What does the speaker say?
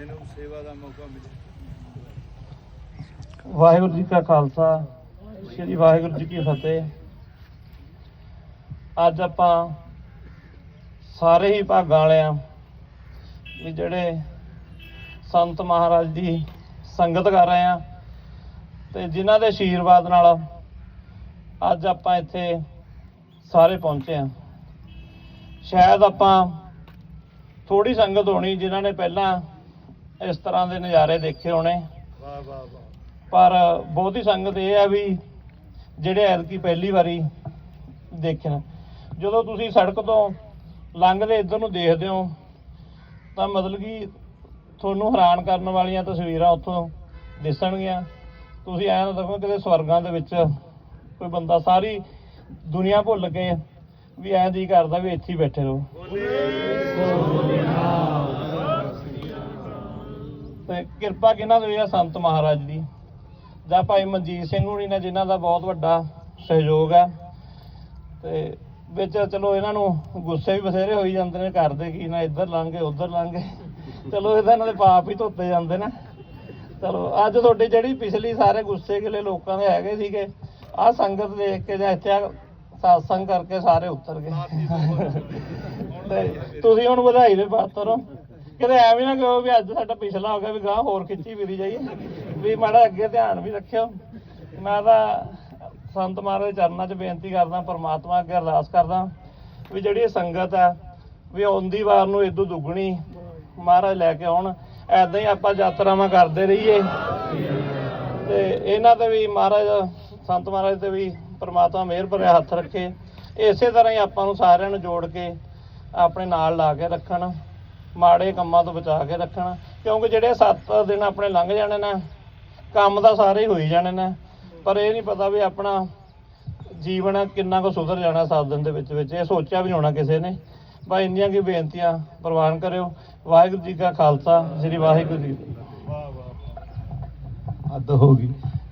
ਮੈਨੂੰ ਸੇਵਾ ਦਾ ਮੌਕਾ ਮਿਲਿਆ। ਵਾਹਿਗੁਰੂ ਜੀ ਕਾ ਖਾਲਸਾ, ਸ੍ਰੀ ਵਾਹਿਗੁਰੂ ਜੀ ਕੀ ਫਤਿਹ। ਅੱਜ ਆਪਾਂ ਸਾਰੇ ਹੀ ਭਾਗਾਂ ਵਾਲੇ ਆ ਵੀ ਜਿਹੜੇ ਸੰਤ ਮਹਾਰਾਜ ਦੀ ਸੰਗਤ ਕਰ ਰਹੇ ਆ ਤੇ ਜਿਨ੍ਹਾਂ ਦੇ ਆਸ਼ੀਰਵਾਦ ਨਾਲ ਅੱਜ ਆਪਾਂ ਇੱਥੇ ਸਾਰੇ ਪਹੁੰਚੇ ਆ ਸ਼ਾਇਦ ਆਪਾਂ ਥੋੜੀ ਸੰਗਤ ਹੋਣੀ ਜਿਨ੍ਹਾਂ ਨੇ ਪਹਿਲਾਂ ਇਸ ਤਰ੍ਹਾਂ ਦੇ ਨਜ਼ਾਰੇ ਦੇਖੇ ਹੋਣੇ। ਵਾਹ ਵਾਹ ਪਰ ਬਹੁਤੀ ਸੰਗਤ ਇਹ ਆ ਵੀ ਜਿਹੜੇ ਐਤਕੀ ਪਹਿਲੀ ਵਾਰੀ ਦੇਖਣ, ਜਦੋਂ ਤੁਸੀਂ ਸੜਕ ਤੋਂ ਲੰਘਦੇ ਇੱਧਰ ਨੂੰ ਦੇਖਦੇ ਹੋ, ਤਾਂ ਮਤਲਬ ਕਿ ਤੁਹਾਨੂੰ ਹੈਰਾਨ ਕਰਨ ਵਾਲੀਆਂ ਤਸਵੀਰਾਂ ਉੱਥੋਂ ਦਿਸਣਗੀਆਂ। ਤੁਸੀਂ ਐਂ ਨਾ ਦੇਖੋ ਕਿਤੇ ਸਵਰਗਾਂ ਦੇ ਵਿੱਚ ਕੋਈ ਬੰਦਾ ਸਾਰੀ ਦੁਨੀਆ ਭੁੱਲ ਕੇ ਵੀ ਐਂ ਦੀ ਕਰਦਾ ਵੀ ਇੱਥੇ ਹੀ ਬੈਠੇ ਰਹੋ। ਤੇ ਕਿਰਪਾ ਕਿਹਨਾਂ ਦੀ ਆ ਸੰਤ ਮਹਾਰਾਜ ਦੀ? ਜਾਂ ਭਾਈ ਮਨਜੀਤ ਸਿੰਘ ਹੁਣੀ ਨੇ ਜਿਨ੍ਹਾਂ ਦਾ ਬਹੁਤ ਵੱਡਾ ਸਹਿਯੋਗ ਹੈ ਤੇ ਵਿੱਚ ਚਲੋ ਇਹਨਾਂ ਨੂੰ ਗੁੱਸੇ ਵੀ ਬਥੇਰੇ ਹੋਈ ਜਾਂਦੇ ਨੇ ਕਰਦੇ ਕੀ ਨਾ ਇੱਧਰ ਲੰਘ ਉੱਧਰ ਲੰਘ ਚਲੋ ਇਹਦਾ ਇਹਨਾਂ ਦੇ ਪਾਪ ਹੀ ਧੋਤੇ ਜਾਂਦੇ ਨੇ। ਚਲੋ ਅੱਜ ਤੁਹਾਡੀ ਜਿਹੜੀ ਪਿਛਲੀ ਸਾਰੇ ਗੁੱਸੇ ਗਿਲੇ ਲੋਕਾਂ ਦੇ ਹੈਗੇ ਸੀਗੇ ਆਹ ਸੰਗਤ ਦੇਖ ਕੇ ਜਾਂ ਇੱਥੇ ਆਹ satsang ਕਰਕੇ ਸਾਰੇ ਉਤਰ ਗਏ। ਤੁਸੀਂ ਹੁਣ ਵਧਾਈ ਦੇ ਪਾਤਰ ਹੋ। ਕਿਤੇ ਐਵੇਂ ਨਾ ਕਹੋ ਵੀ ਅੱਜ ਸਾਡਾ ਪਿਛਲਾ ਹੋ ਗਿਆ ਵੀ ਗਾਂ ਹੋਰ ਖਿੱਚੀ ਫਿਰੀ ਜਾਈਏ। ਵੀ ਮਾੜਾ ਅੱਗੇ ਧਿਆਨ ਵੀ ਰੱਖਿਓ। ਮੈਂ ਤਾਂ ਸੰਤ ਮਹਾਰਾਜ ਦੇ ਚਰਨਾਂ 'ਚ ਬੇਨਤੀ ਕਰਦਾ, ਪਰਮਾਤਮਾ ਅੱਗੇ ਅਰਦਾਸ ਕਰਦਾ ਵੀ ਜਿਹੜੀ ਇਹ ਸੰਗਤ ਆ, ਵੀ ਆਉਂਦੀ ਵਾਰ ਨੂੰ ਇਦੋਂ ਦੁੱਗਣੀ ਮਹਾਰਾਜ ਲੈ ਕੇ ਆਉਣ। ਐਦਾਂ ਹੀ ਆਪਾਂ ਯਾਤਰਾਵਾਂ ਕਰਦੇ ਰਹੀਏ। ਤੇ ਇਹਨਾਂ ਤੇ ਵੀ ਮਹਾਰਾਜ, ਸੰਤ ਮਹਾਰਾਜ ਤੇ ਵੀ ਪਰਮਾਤਮਾ ਮਿਹਰ ਭਰਿਆ ਹੱਥ ਰੱਖੇ। ਇਸੇ ਤਰ੍ਹਾਂ ਹੀ ਆਪਾਂ ਨੂੰ ਸਾਰਿਆਂ ਨੂੰ ਜੋੜ ਕੇ ਆਪਣੇ ਨਾਲ ਲਾ ਕੇ ਰੱਖਣ। ਮਾੜੇ ਕੰਮਾਂ ਤੋਂ ਬਚਾ ਕੇ ਰੱਖਣ ਕਿਉਂਕਿ ਜਿਹੜੇ 7 ਦਿਨ ਆਪਣੇ ਲੰਘ ਜਾਣੇ ਨੇ ਕੰਮ ਤਾਂ ਸਾਰੇ ਹੀ ਹੋਈ ਜਾਣੇ ਨੇ ਪਰ ਇਹ ਨਹੀਂ ਪਤਾ ਵੀ ਆਪਣਾ ਜੀਵਨ ਕਿੰਨਾ ਕੁ ਸੁਧਰ ਜਾਣਾ 7 ਦਿਨ ਦੇ ਵਿੱਚ ਵਿੱਚ। ਇਹ ਸੋਚਿਆ ਵੀ ਹੋਣਾ ਕਿਸੇ ਨੇ। ਬਸ ਇੰਨੀਆਂ ਕੀ ਬੇਨਤੀਆਂ ਪ੍ਰਵਾਨ ਕਰਿਓ। ਵਾਹਿਗੁਰੂ ਜੀ ਕਾ ਖਾਲਸਾ ਸ੍ਰੀ ਵਾਹਿਗੁਰੂ ਜੀ। ਵਾਹ ਵਾਹ। ਹੱਦ ਹੋ ਗਈ।